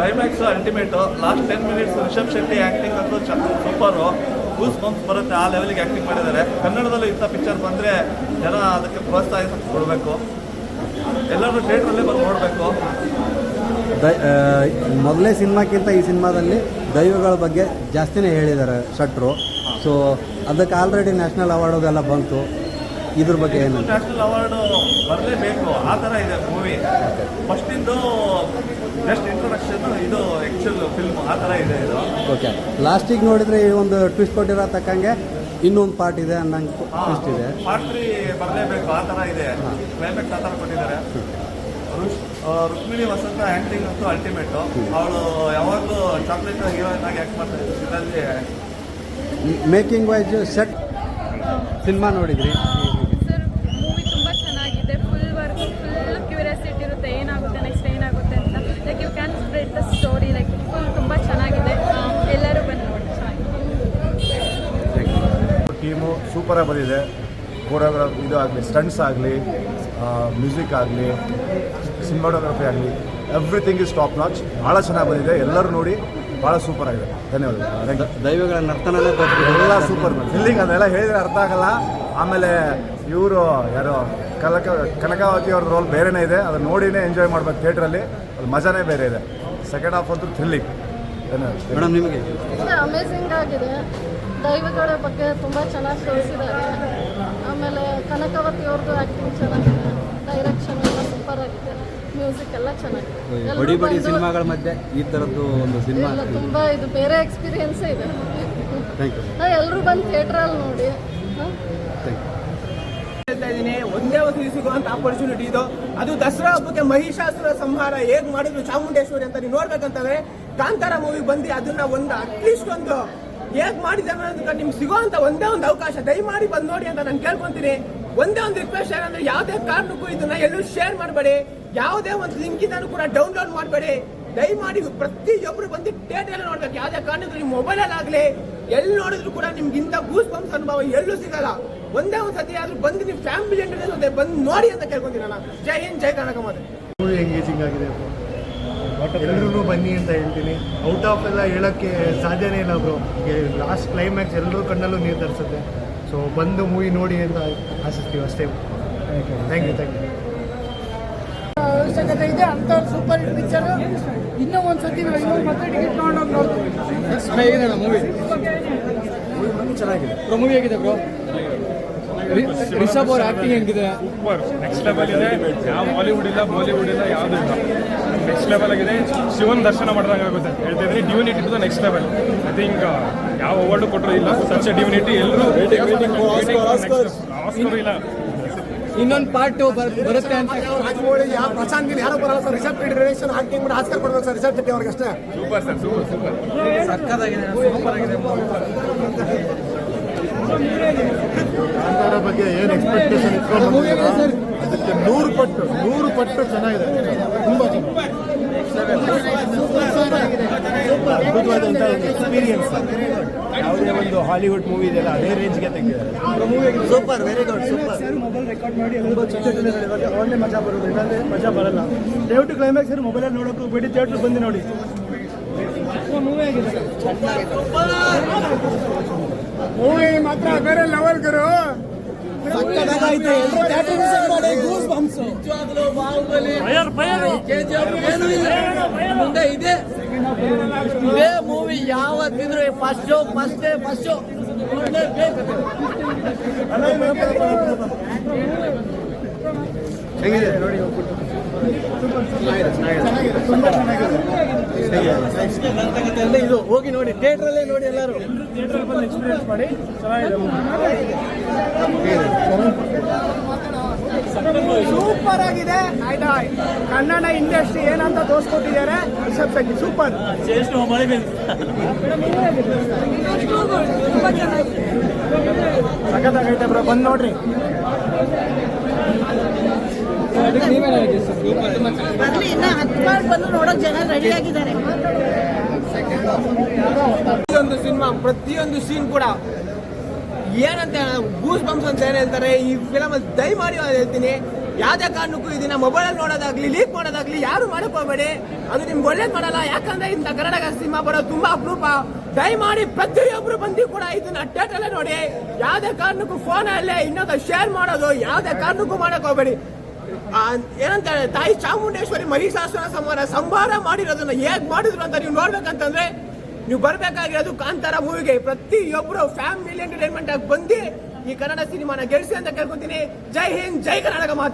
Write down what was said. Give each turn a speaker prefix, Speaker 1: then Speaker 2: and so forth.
Speaker 1: Climax ultimate last ten minutes Rishab Shetty acting ಅಂತೂ super goose bumps ಬರುತ್ತೆ ಆ ಲೆವೆಲ್ಗೆ ಆ್ಯಕ್ಟಿಂಗ್ ಮಾಡಿದ್ದಾರೆ. ಕನ್ನಡದಲ್ಲೂ ಇಂಥ ಪಿಕ್ಚರ್ ಬಂದರೆ ಜನ ಅದಕ್ಕೆ ಪ್ರೋತ್ಸಾಹ ಕೊಡಬೇಕು. ಎಲ್ಲರೂ ಥಿಯೇಟ್ರಲ್ಲೇ ಬಂದು ನೋಡಬೇಕು.
Speaker 2: ದೈ ಮೊದಲನೇ ಸಿನಿಮಾಕ್ಕಿಂತ ಈ ಸಿನಿಮಾದಲ್ಲಿ ದೈವಗಳ ಬಗ್ಗೆ ಜಾಸ್ತಿನೇ ಹೇಳಿದ್ದಾರೆ ಶಟ್ರು. ಸೊ ಅದಕ್ಕೆ ಆಲ್ರೆಡಿ ನ್ಯಾಷನಲ್ ಅವಾರ್ಡ್ ಅದೆಲ್ಲ ಬಂತು. ಇದ್ರ ಬಗ್ಗೆ ಏನು?
Speaker 1: ನ್ಯಾಷನಲ್ ಅವಾರ್ಡು ಬರಲೇಬೇಕು. ಆ ಥರ ಇದೆ ಮೂವಿ ಫಸ್ಟಿಂದು ಜಸ್ಟ್ ಇಂಟ್ರೊಡಕ್ಷನ್ ಇದು ಆ್ಯಕ್ಚುಲ್ ಫಿಲ್ಮ್ ಆ ಥರ ಇದೆ ಇದು.
Speaker 2: ಓಕೆ ಲಾಸ್ಟಿಗೆ ನೋಡಿದರೆ ಈ ಒಂದು ಟ್ವಿಸ್ಟ್ ಕೊಟ್ಟಿರೋ ತಕ್ಕಂಗೆ ಇನ್ನೊಂದು ಪಾರ್ಟ್ ಇದೆ ಅನ್ನಂಗೆ ಟ್ವಿಸ್ಟ್ ಇದೆ.
Speaker 1: ಪಾರ್ಟ್ ತ್ರೀ ಬರಲೇಬೇಕು ಆ ಥರ ಇದೆ. ಕ್ಲೈಮ್ಯಾಕ್ಸ್ ಆ ಥರ ಕೊಟ್ಟಿದ್ದಾರೆ. ರುಕ್ಮಿಣಿ ವಸಂತ ಆ್ಯಕ್ಟಿಂಗ್ ಅಂತೂ ಅಲ್ಟಿಮೇಟು ಅವಳು ಯಾವಾಗಲೂ ಚಾಕ್ಲೇಟ್ ಹೀರೋಯಿನ್ ಆಗಿ ಆ್ಯಕ್ಟ್ ಮಾಡ್ತಾರೆ ಇದರಲ್ಲಿ
Speaker 2: ಮೇಕಿಂಗ್ ವೈಸ್ ಸೆಟ್ ಸಿನಿಮಾ ನೋಡಿದ್ರಿ
Speaker 3: ಸರ್ ಮೂವಿ ತುಂಬ ಚೆನ್ನಾಗಿದೆ ಫುಲ್ ವರ್ಕ್ ಫುಲ್ ಕ್ಯೂರಿಯಾಸಿಟಿ ಇರುತ್ತೆ ಏನಾಗುತ್ತೆ ನೆಕ್ಸ್ಟ್ ಏನಾಗುತ್ತೆ ಅಂತ like you can spread the story like full ತುಂಬ ಚೆನ್ನಾಗಿದೆ ಆ, ಎಲ್ಲರೂ ಬಂದು ನೋಡಿ ಚೆನ್ನಾಗಿದೆ
Speaker 4: ಟೀಮು ಸೂಪರಾಗಿ ಬಂದಿದೆ. ಕೋರಿಯೋಗ್ರಾಫ್ ಇದು ಆಗಲಿ ಸ್ಟಂಟ್ಸ್ ಆಗಲಿ ಮ್ಯೂಸಿಕ್ ಆಗಲಿ ಸಿನಿಮಾಟೋಗ್ರಫಿ ಆಗಲಿ ಎವ್ರಿಥಿಂಗ್ ಇಸ್ ಟಾಪ್ ನಾಚ್ ಭಾಳ ಚೆನ್ನಾಗಿ ಬಂದಿದೆ. ಎಲ್ಲರೂ ನೋಡಿ ಭಾಳ ಸೂಪರ್ ಆಗಿದೆ. you.
Speaker 2: ದೈವಗಳ ನರ್ತನ
Speaker 4: ಎಲ್ಲ ಸೂಪರ್ ಫಿಲ್ಲಿಂಗ್ ಅದೆಲ್ಲ ಹೇಳಿದ್ರೆ ಅರ್ಥ ಆಗಲ್ಲ. ಆಮೇಲೆ ಇವರು ಯಾರು ಕನಕ ಕನಕಾವತಿ ಅವ್ರ ರೋಲ್ ಬೇರೆನೇ ಇದೆ. ಅದನ್ನ ನೋಡಿನೇ ಎಂಜಾಯ್ ಮಾಡ್ಬೇಕು ಥಿಯೇಟ್ರಲ್ಲಿ ಅದು ಮಜಾನೇ ಬೇರೆ ಇದೆ. ಸೆಕೆಂಡ್ ಹಾಫ್ ಅಂತೂ ಥ್ರಿಲ್ಲಿಂಗ್ ಧನ್ಯವಾದ
Speaker 2: ಮೇಡಮ್ ನಿಮಗೆ?
Speaker 5: ಅಮೇಝಿಂಗ್ ಆಗಿದೆ. ದೈವಗಳ ಬಗ್ಗೆ ತುಂಬ ಚೆನ್ನಾಗಿ ತೋರಿಸಿದ್ದಾರೆ. ಆಮೇಲೆ ಕನಕವತಿ ಅವ್ರದ್ದು ಆ್ಯಕ್ಟಿಂಗ್ ಚೆನ್ನಾಗಿದೆ. ಡೈರೆಕ್ಷನ್ ಎಲ್ಲ ಸೂಪರ್ ಆಗಿದೆ. ಮ್ಯೂಸಿಕ್ ಎಲ್ಲ ಚೆನ್ನಾಗಿದೆ. ಎಲ್ರೂ
Speaker 2: ಬಡಿ ಬಡಿ ಸಿನಿಮಾಗಳ ಮಧ್ಯೆ ಈ ಥರದ್ದು ಒಂದು ಸಿನಿಮಾ
Speaker 5: ತುಂಬ ಇದು ಬೇರೆ ಎಕ್ಸ್ಪೀರಿಯನ್ಸೇ ಇದೆ.
Speaker 2: ಥ್ಯಾಂಕ್ ಯು
Speaker 5: ಎಲ್ಲರೂ ಬಂದು ಥಿಯೇಟ್ರಲ್ಲಿ ನೋಡಿ. ಹಾಂ?
Speaker 6: ಹೇಳ್ತಾ ಇದ್ದೀನಿ ಒಂದೇ ಒಂದು ಸಿಗುವಂತ ಆಪರ್ಚುನಿಟಿ ಇದು. ಅದು ದಸರಾ ಹಬ್ಬಕ್ಕೆ ಮಹಿಷಾಸುರ ಸಂಹಾರ ಹೇಗ್ ಮಾಡಿದ್ರು ಚಾಮುಂಡೇಶ್ವರಿ ಅಂತ ನೀವು ನೋಡ್ಬೇಕಂತಂದ್ರೆ ಕಾಂತಾರ ಮೂವಿ ಬಂದು ಅದನ್ನ ಒಂದು ಅಟ್ಲೀಸ್ಟ್ ಒಂದು ಹೇಗ್ ಮಾಡಿದ್ದಾರೆ ಅನ್ನೋದಕ್ಕೆ ನಿಮ್ಗೆ ಸಿಗುವಂತ ಒಂದೇ ಒಂದು ಅವಕಾಶ. ದಯಮಾಡಿ ಬಂದು ನೋಡಿ ಅಂತ ನಾನು ಕೇಳ್ಕೊಂತೀನಿ. ಒಂದೇ ಒಂದು ರಿಕ್ವೆಸ್ಟ್ ಏನಂದ್ರೆ ಯಾವುದೇ ಕಾರಣಕ್ಕೂ ಇದನ್ನ ಎಲ್ಲೂ ಶೇರ್ ಮಾಡಬೇಡಿ. ಯಾವುದೇ ಒಂದು ಲಿಂಕ್ ಇದನ್ನು ಕೂಡ ಡೌನ್ಲೋಡ್ ಮಾಡಬೇಡಿ. ದಯಮಾಡಿ ಪ್ರತಿಯೊಬ್ಬರು ಬಂದು ಥಿಯೇಟರ್ ನೋಡ್ಬೇಕು. ಯಾವುದೇ ಕಾರಣಕ್ಕೂ ನಿಮ್ಮ ಮೊಬೈಲಲ್ಲಿ ಆಗಲಿ, ಎಲ್ಲಿ ನೋಡಿದ್ರು ಕೂಡ ನಿಮ್ಗೆ ಇಂಥ ಗೂಸ್ ಬಂಪ್ಸ್ ಅನುಭವ ಎಲ್ಲೂ ಸಿಗಲ್ಲ. ಒಂದೇ ಒಂದು ಸತಿ ಆದ್ರೂ ಬಂದು ನಿಮ್ಮ ಫ್ಯಾಮಿಲಿ ಜೊತೆ ಬಂದು ನೋಡಿ ಅಂತ ಕೇಳ್ಕೊಂತೀನಿ ನಾನು. ಜೈ ಹಿಂದ್, ಜೈ ಕನಕ ಮಾತೆ.
Speaker 7: ಎಂಗೇಜಿಂಗ್ ಆಗಿದೆ. ಎಲ್ಲರೂ ಬನ್ನಿ ಅಂತ ಹೇಳ್ತೀನಿ. ಔಟ್ ಆಫ್ ಎಲ್ಲ ಹೇಳೋಕ್ಕೆ ಸಾಧ್ಯನೇ ಇಲ್ಲ ಬ್ರೋ ಲಾಸ್ಟ್ ಕ್ಲೈಮ್ಯಾಕ್ಸ್ ಎಲ್ಲರೂ ಕಣ್ಣಲ್ಲೂ ನೀರು ತರಿಸುತ್ತೆ. ಸೊ ಬಂದು ಮೂವಿ ನೋಡಿ ಅಂತ ಆಶಿಸ್ತೀವಿ ಅಷ್ಟೇ. ಥ್ಯಾಂಕ್ ಯು ಥ್ಯಾಂಕ್ ಯು
Speaker 6: ಅವಶ್ಯಕತೆ ಇದೆ ಅಂತ ಸೂಪರ್ ಹಿಟ್ ಪಿಕ್ಚರ್ ಇನ್ನೂ ಒಂದು ಸತಿ ನಾವು ಇನ್ನೊಂದು ಮತ್ತೆ ಟಿಕೆಟ್ ತಗೊಂಡೋಗಿ ನೋಡ್ತೀವಿ.
Speaker 7: ಹೇಗಿದೆ ಮೂವಿ
Speaker 8: ಮೂವಿ ಹೇಗಿದೆ ಬ್ರೋ ರಿಷಬ್ ಅವ್ರ ಆಕ್ಟಿಂಗ್ ಹೆಂಗಿದೆ?
Speaker 9: ಸೂಪರ್. ನೆಕ್ಸ್ಟ್ ಲೆವೆಲ್ ಇದೆ. ಯಾವ ಬಾಲಿವುಡ್ ಇಲ್ಲ ಬಾಲಿವುಡ್ ಇಲ್ಲ ಯಾವುದು ಇಲ್ಲ. ನೆಕ್ಸ್ಟ್ ಲೆವೆಲ್ ಆಗಿದೆ. ಶಿವನ್ ದರ್ಶನ ಮಾಡಿದಂಗೆ ಆಗುತ್ತೆ. ಹೇಳ್ತಾ divinity to the next level I think ಯಾವ ಅವಾರ್ಡ್ ಕೊಟ್ಟರು ಇಲ್ಲ. ಸಚ್ ಡ್ಯೂನಿಟಿ ಎಲ್ಲರೂ ಆಸ್ಕರ್ ಇಲ್ಲ.
Speaker 8: ಇನ್ನೊಂದು ಪಾರ್ಟ್ ಬರುತ್ತೆ ಅಂತ.
Speaker 6: ರಾಜಮೌಳಿ ಯಾವ ಪ್ರಶಾಂತ್ ಗಿಲ್ ಯಾರು ಬರಲ್ಲ ಸರ್. ರಿಷಬ್ ಇಟಿರೇಷನ್ ಹಾಕಿ ಮಾಡಿ ಆಸ್ಕರ್ ಕೊಡ್ಬೇಕು ಸರ್ ರಿಷಬ್ ಶೆಟ್ಟಿ ಅವ್ರಿಗೆ ಅಷ್ಟೇ
Speaker 9: super sir super super.
Speaker 7: Kantara ಬಗ್ಗೆ ಏನು ಎಕ್ಸ್ಪೆಕ್ಟೇಷನ್ ಇಟ್ಕೊಂಡು ಅದಕ್ಕೆ ನೂರು ಪಟ್ಟು ನೂರು ಪಟ್ಟು ಚೆನ್ನಾಗಿದೆ. ತುಂಬ ಅದ್ಭುತವಾದಂಥ ಒಂದು ಎಕ್ಸ್ಪೀರಿಯನ್ಸ್ ಯಾವುದೇ ಒಂದು ಹಾಲಿವುಡ್ ಮೂವಿ ಇದೆಲ್ಲ ಅದೇ ರೇಂಜ್ಗೆ ತೆಗೆದಿದ್ದಾರೆ.
Speaker 2: Super very good super.
Speaker 7: Mobile record ಮಾಡಿ ಎಲ್ಲರೂ ಚಿತ್ರದಲ್ಲಿ ಒಳ್ಳೆ ಮಜಾ ಬರೋದು ಇಲ್ಲಾಂದ್ರೆ ಮಜಾ ಬರಲ್ಲ. ದಯವಿಟ್ಟು ಕ್ಲೈಮ್ಯಾಕ್ಸ್ ಮೊಬೈಲಲ್ಲಿ ನೋಡೋಕ್ಕೂ ಬಿಡಿ ಥಿಯೇಟ್ರ್ ಬಂದು ನೋಡಿ.
Speaker 6: ಮೂವಿ ಮಾತ್ರ ಬೇರೆ ಲೆವೆಲ್ ಗುರು.
Speaker 10: ಮುಂದೆ ಇದೆ. ಇದೇ movie ಯಾವತ್ತಿದ್ರು first show first day first show
Speaker 2: ಹೇಗಿದೆ? ನೋಡಿ
Speaker 10: ಇದು ಹೋಗಿ ನೋಡಿ ಥಿಯೇಟ್ರಲ್ಲೇ ನೋಡಿ ಎಲ್ಲರೂ
Speaker 7: ಎಕ್ಸ್ಪೀರಿಯನ್ಸ್ ಮಾಡಿ
Speaker 6: ಸೂಪರ್ ಆಗಿದೆ ಆಯ್ತಾ ಕನ್ನಡ ಇಂಡಸ್ಟ್ರಿ ಏನಂತ ತೋರಿಸ್ಕೊಟ್ಟಿದ್ದಾರೆ ಸೂಪರ್ ಸಖತ್ತಾಗೈತೆ ಬ್ರೋ. ಬಂದು ನೋಡ್ರಿ.
Speaker 5: ಬರ್ಲಿ ಇನ್ನ ಹತ್ತು ಮಾಡಿ ಬಂದು ನೋಡೋಕೆ ಜನ ರೆಡಿ ಆಗಿದ್ದಾರೆ.
Speaker 6: ಪ್ರತಿಯೊಂದು ಸಿನಿಮಾ ಪ್ರತಿಯೊಂದು ಸೀನ್ ಕೂಡ ಏನಂತ ಗೂಸ್ ಬಂಪ್ಸ್ ಅಂತ ಏನ್ ಹೇಳ್ತಾರೆ ಈ ಫಿಲಮ್ ದಯಮಾಡಿ ಮಾಡಿ ಹೇಳ್ತೀನಿ ಯಾವುದೇ ಕಾರಣಕ್ಕೂ ಇದನ್ನ ಮೊಬೈಲಲ್ಲಿ ನೋಡೋದಾಗ್ಲಿ ಲೀಕ್ ಮಾಡೋದಾಗ್ಲಿ ಯಾರು ಮಾಡಕ್ ಹೋಗ್ಬೇಡಿ. ಅದು ನಿಮ್ಗೆ ಒಳ್ಳೇದು ಮಾಡಲ್ಲ ಯಾಕಂದ್ರೆ ಇಂಥ ಕನ್ನಡ ಸಿನಿಮಾ ಬರೋದು ತುಂಬಾ ಅಪರೂಪ. ದಯಮಾಡಿ ಪ್ರತಿಯೊಬ್ರು ಬಂದು ಕೂಡ ಇದನ್ನ ಥಿಯೇಟರ್ ನೋಡಿ ಯಾವುದೇ ಕಾರಣಕ್ಕೂ ಫೋನ್ ಅಲ್ಲೇ ಇನ್ನೊಂದು ಶೇರ್ ಮಾಡೋದು ಯಾವುದೇ ಕಾರಣಕ್ಕೂ ಮಾಡಕ್ ಹೋಗ್ಬೇಡಿ. ಏನಂತಾರೆ, ತಾಯಿ ಚಾಮುಂಡೇಶ್ವರಿ ಮಹಿಷಾಸುರ ಸಂಹಾರ ಸಂಹಾರ ಮಾಡಿರೋದನ್ನ ಹೇಗೆ ಮಾಡಿದ್ರು ಅಂತ ನೀವು ನೋಡ್ಬೇಕಂತಂದ್ರೆ, ನೀವು ಬರ್ಬೇಕಾಗಿರೋದು ಕಾಂತಾರ ಮೂವಿಗೆ. ಪ್ರತಿಯೊಬ್ಬರು ಫ್ಯಾಮಿಲಿ ಎಂಟರ್ಟೈನ್ಮೆಂಟ್ ಆಗಿ ಬಂದು ಈ ಕನ್ನಡ ಸಿನಿಮಾನ ಗೆಲ್ಸಿ ಅಂತ ಕೇಳ್ಕೊತೀನಿ. ಜೈ ಹಿಂದ್, ಜೈ ಕರ್ನಾಟಕ ಮಾತು.